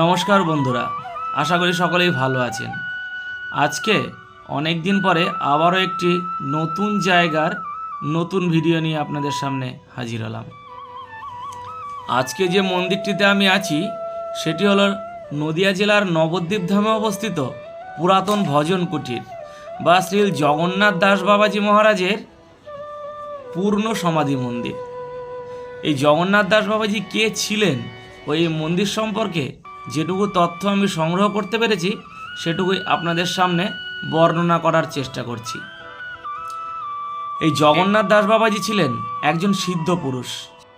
নমস্কার বন্ধুরা, আশা করি সকলেই ভালো আছেন। আজকে অনেক দিন পরে আবারও একটি নতুন জায়গার নতুন ভিডিও নিয়ে আপনাদের সামনে হাজির হলাম। আজকে যে মন্দিরটিতে আমি আছি, সেটি হলো নদিয়া জেলার নবদ্বীপ ধামে অবস্থিত পুরাতন ভজন কুটির বা শ্রী জগন্নাথ দাস বাবাজি মহারাজের পূর্ণ সমাধি মন্দির। এই জগন্নাথ দাস বাবাজি কে ছিলেন ও এই মন্দির সম্পর্কে যেটুকু তথ্য আমি সংগ্রহ করতে পেরেছি, সেটুকুই আপনাদের সামনে বর্ণনা করার চেষ্টা করছি। এই জগন্নাথ দাস বাবাজি ছিলেন একজন সিদ্ধ পুরুষ।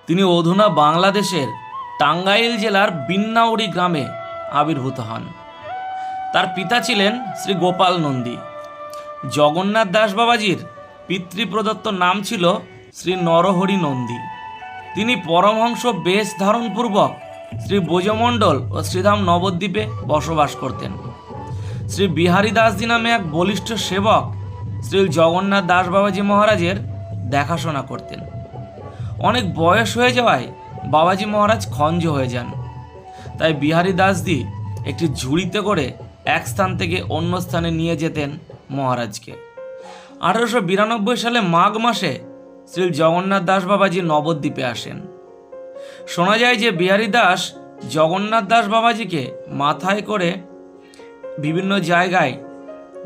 তিনি অধুনা বাংলাদেশের টাঙ্গাইল জেলার বিন্নাউড়ি গ্রামে আবির্ভূত হন। তার পিতা ছিলেন শ্রী গোপাল নন্দী। জগন্নাথ দাস বাবাজির পিতৃপ্রদত্ত নাম ছিল শ্রী নরহরি নন্দী। তিনি পরমহংস বেশ ধারণপূর্বক শ্রী ব্রজমণ্ডল ও শ্রীধাম নবদ্বীপে বসবাস করতেন। শ্রী বিহারী দাসজি নামে এক বলিষ্ঠ সেবক শ্রী জগন্নাথ দাস বাবাজি মহারাজের দেখাশোনা করতেন। অনেক বয়স হয়ে যাওয়ায় বাবাজি মহারাজ খঞ্জ হয়ে যান। তাই বিহারী দাসজি একটি ঝুড়িতে করে এক স্থান থেকে অন্য স্থানে নিয়ে যেতেন মহারাজকে। আঠারোশো বিরানব্বই সালে মাঘ মাসে শ্রী জগন্নাথ দাস বাবাজি নবদ্বীপে আসেন। শোনা যায় যে বিহারী দাস জগন্নাথ দাস বাবাজিকে মাথায় করে বিভিন্ন জায়গায়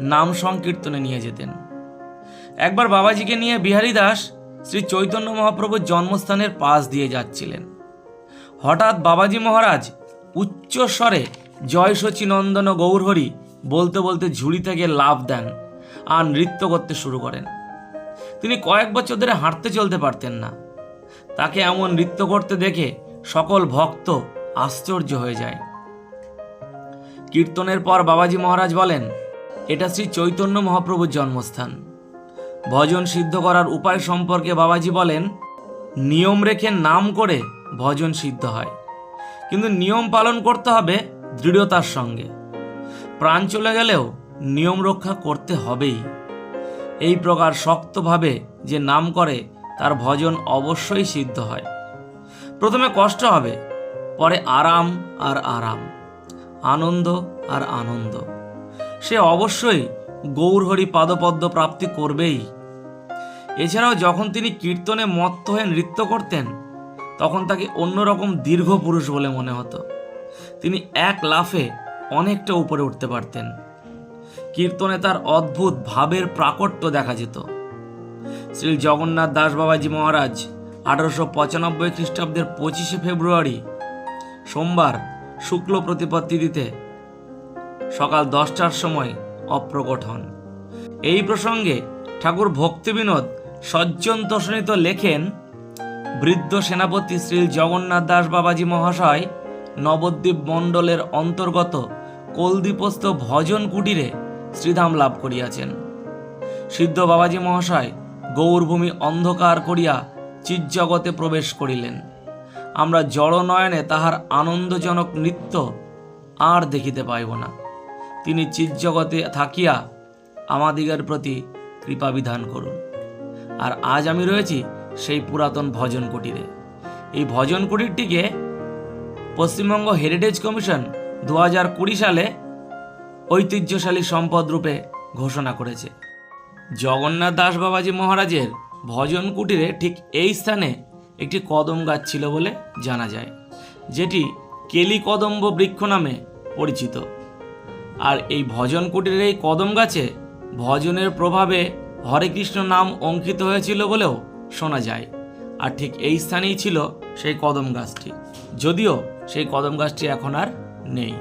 নাম সংকীর্তনে নিয়ে যেতেন। একবার বাবাজিকে নিয়ে বিহারী দাস শ্রী চৈতন্য মহাপ্রভুর জন্মস্থানের পাশ দিয়ে যাচ্ছিলেন। হঠাৎ বাবাজি মহারাজ উচ্চ স্বরে জয় সচিনন্দন গৌরহরি বলতে বলতে ঝুড়ি থেকে লাভ দেন আর নৃত্য করতে শুরু করেন। তিনি কয়েক বছর ধরে হাঁটতে চলতে পারতেন না। তাকে এমন নৃত্য করতে দেখে সকল ভক্ত আশ্চর্য হয়ে যায়। কীর্তনের পর বাবাজি মহারাজ বলেন, এটা শ্রী চৈতন্য মহাপ্রভুর জন্মস্থান। ভজন সিদ্ধ করার উপায় সম্পর্কে বাবাজি বলেন, নিয়ম রেখে নাম করে ভজন সিদ্ধ হয়। কিন্তু নিয়ম পালন করতে হবে দৃঢ়তার সঙ্গে। প্রাণ চলে গেলেও নিয়ম রক্ষা করতে হবেই। এই প্রকার শক্তভাবে যে নাম করে তার ভজন অবশ্যই সিদ্ধ হয়। প্রথমে কষ্ট হবে, পরে আরাম আর আরাম, আনন্দ আর আনন্দ। সে অবশ্যই গৌরহরি পাদপদ্ম প্রাপ্তি করবেই। এছাড়াও যখন তিনি কীর্তনে মত্ত হয়ে নৃত্য করতেন, তখন তাকে অন্যরকম দীর্ঘ পুরুষ বলে মনে হতো। তিনি এক লাফে অনেকটা উপরে উঠতে পারতেন। কীর্তনে তার অদ্ভুত ভাবের প্রাকট্য দেখা যেত। শ্রী জগন্নাথ দাস বাবাজি মহারাজ আঠারোশো পঁচানব্বই খ্রিস্টাব্দের পঁচিশে ফেব্রুয়ারি, সোমবার শুক্ল প্রতিপত্তি দিতে সকাল দশটার সময় অপ্রকট হন এই প্রসঙ্গে ঠাকুর ভক্তিবিনোদ সজ্জন তোষণিত লেখেন, বৃদ্ধ সেনাপতি শ্রী জগন্নাথ দাস বাবাজি মহাশয় নবদ্বীপ মণ্ডলের অন্তর্গত কলদীপস্থ ভজন কুটিরে শ্রীধাম লাভ করিয়াছেন। সিদ্ধ বাবাজি মহাশয় গৌরভূমি অন্ধকার করিয়া চিৎজগতে প্রবেশ করিলেন। আমরা জড়নয়নে তাহার আনন্দজনক নৃত্য আর দেখিতে পাইব না। তিনি চিৎজগতে থাকিয়া আমাদিগের প্রতি কৃপা বিধান করুন। আর আজ আমি রয়েছি সেই পুরাতন ভজন কুটিরে। এই ভজন কুটিরটিকে পশ্চিমবঙ্গ হেরিটেজ কমিশন দু হাজার কুড়ি সালে ঐতিহ্যশালী সম্পদ রূপে ঘোষণা করেছে। জগন্নাথ দাস বাবাজি মহারাজের ভজন কুটিরে ঠিক এই স্থানে একটি কদম গাছ ছিল বলে জানা যায়, যেটি কেলি কদম্ব বৃক্ষ নামে পরিচিত। আর এই ভজন কুটিরের এই কদম গাছে ভজনের প্রভাবে হরে কৃষ্ণ নাম অঙ্কিত হয়েছিল বলেও শোনা যায়, আর ঠিক এই স্থানেই ছিল সেই কদম গাছটি। যদিও সেই কদম গাছটি এখন আর নেই।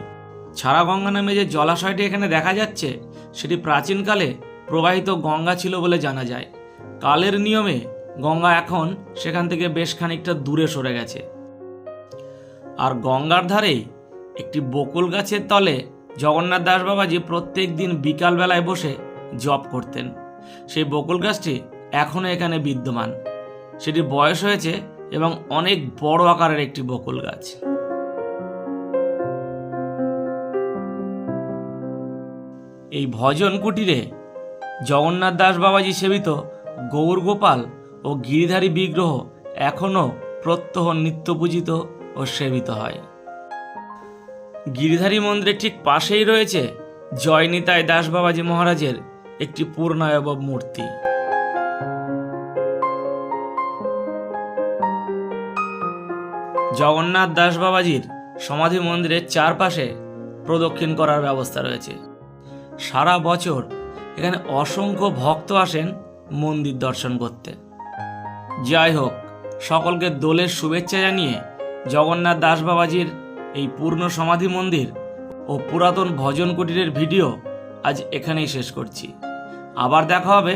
ছাড়া গঙ্গা নামে যে জলাশয়টি এখানে দেখা যাচ্ছে, সেটি প্রাচীনকালে প্রবাহিত গঙ্গা ছিল বলে জানা যায়। কালের নিয়মে গঙ্গা এখন সেখান থেকে বেশ খানিকটা দূরে সরে গেছে। আর গঙ্গার ধারেই একটি বকুল গাছের তলে জগন্নাথ দাস বাবাজি প্রত্যেক দিন বিকালবেলায় বসে জপ করতেন। সেই বকুল গাছটি এখনও এখানে বিদ্যমান। সেটি বয়স হয়েছে এবং অনেক বড় আকারের একটি বকুল গাছ। এই ভজন কুটিরে জগন্নাথ দাস বাবাজি সেবিত, গৌর গোপাল ও গিরিধারী বিগ্রহ এখনও প্রত্যহ নিত্য পূজিত ও সেবিত হয়। গিরিধারী মন্দিরের ঠিক পাশেই রয়েছে জয়নিতাই দাস বাবাজি মহারাজের একটি পূর্ণায়ব মূর্তি। জগন্নাথ দাস বাবাজির সমাধি মন্দিরের চারপাশে প্রদক্ষিণ করার ব্যবস্থা রয়েছে। সারা বছর এখানে অসংখ্য ভক্ত আসেন মন্দির দর্শন করতে। যাই হোক, সকলকে দোলের শুভেচ্ছা জানিয়ে জগন্নাথ দাস বাবাজির এই পূর্ণ সমাধি মন্দির ও পুরাতন ভজন কুটিরের ভিডিও আজ এখানেই শেষ করছি। আবার দেখা হবে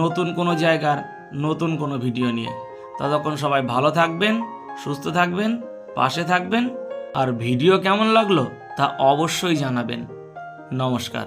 নতুন কোনো জায়গার নতুন কোনো ভিডিও নিয়ে। ততক্ষণ সবাই ভালো থাকবেন, সুস্থ থাকবেন, পাশে থাকবেন, আর ভিডিও কেমন লাগল তা অবশ্যই জানাবেন। নমস্কার।